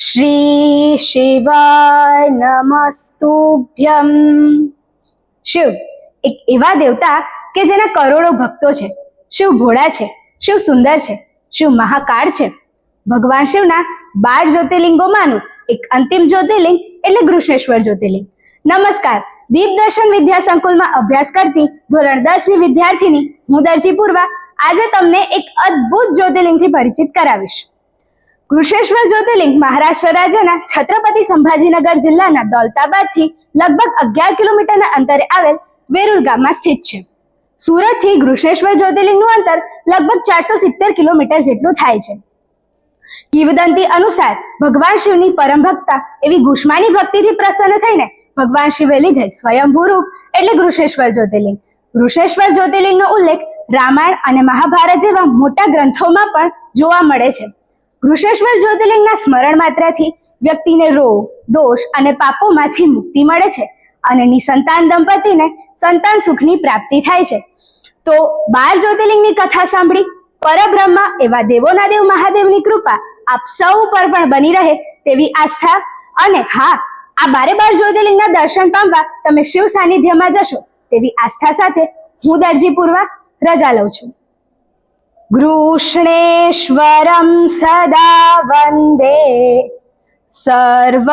શ્રી શિવાય નમસ્તુભ્યમ શિવ એક એવા દેવતા કે જેના કરોડો ભક્તો છે. શિવ ભોળા છે શિવ સુંદર છે શિવ મહાકાળ છે. ભગવાન શિવના બાર જ્યોતિર્લિંગોમાંનું એક અંતિમ જ્યોતિર્લિંગ એટલે ગૃષ્ણેશ્વર જ્યોતિર્લિંગ. નમસ્કાર, દીપ દર્શન વિદ્યા સંકુલમાં અભ્યાસ કરતી ધોરણ દસની વિદ્યાર્થીની હું દરજી પૂર્વા. આજે તમને એક અદ્ભુત જ્યોતિર્લિંગથી પરિચિત કરાવીશ. કૃષ્ણેશ્વર જ્યોતિર્લિંગ મહારાષ્ટ્ર રાજ્યના છત્રપતિ સંભાજીનગર જિલ્લાના દૌલતાબાદથી લગભગ અગિયાર કિલોમીટરના અંતરે આવેલ વેરુલ ગામમાં સ્થિત છે. સુરતથી ગૃષેશ્વર જ્યોતિર્લિંગનું અંતર લગભગ ચારસો સિત્તેર કિલોમીટર જેટલું થાય છે. કિંવદંતી અનુસાર ભગવાન શિવની પરમ ભક્તા એવી ગુષ્માની ભક્તિથી પ્રસન્ન થઈને ભગવાન શિવે લીધે સ્વયંભૂ રૂપ એટલે ગૃષેશ્વર જ્યોતિર્લિંગ. ગૃષેશ્વર જ્યોતિર્લિંગનો ઉલ્લેખ રામાયણ અને મહાભારત જેવા મોટા ગ્રંથોમાં પણ જોવા મળે છે. કૃષ્ણેશ્વર જ્યોતિર્લિંગના સ્મરણ માત્રથી વ્યક્તિને રોગ, દોષ અને પાપોમાંથી મુક્તિ મળે છે અને નિસંતાન દંપતીને સંતાન સુખની પ્રાપ્તિ થાય છે. તો બાર જ્યોતિર્લિંગની કથા સાંભળી, પરબ્રહ્મા એવા દેવોના દેવ મહાદેવની કૃપા આપ સૌ પર પણ બની રહે તેવી આસ્થા અને હા, આ બારે બાર જ્યોતિર્લિંગના દર્શન પામવા તમે શિવ સાનિધ્યમાં જશો તેવી આસ્થા સાથે હું દરજી પૂર્વક રજા લઉં છું. ગૃષ્ણેશ્વરમ સદા વંદે સર્વદુઃખવિનાશકમ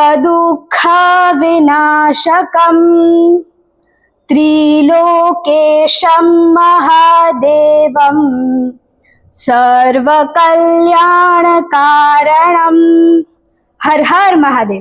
ત્રિલોકેશમ महादेवं सर्वकल्याणकारणं હર હર મહાદેવ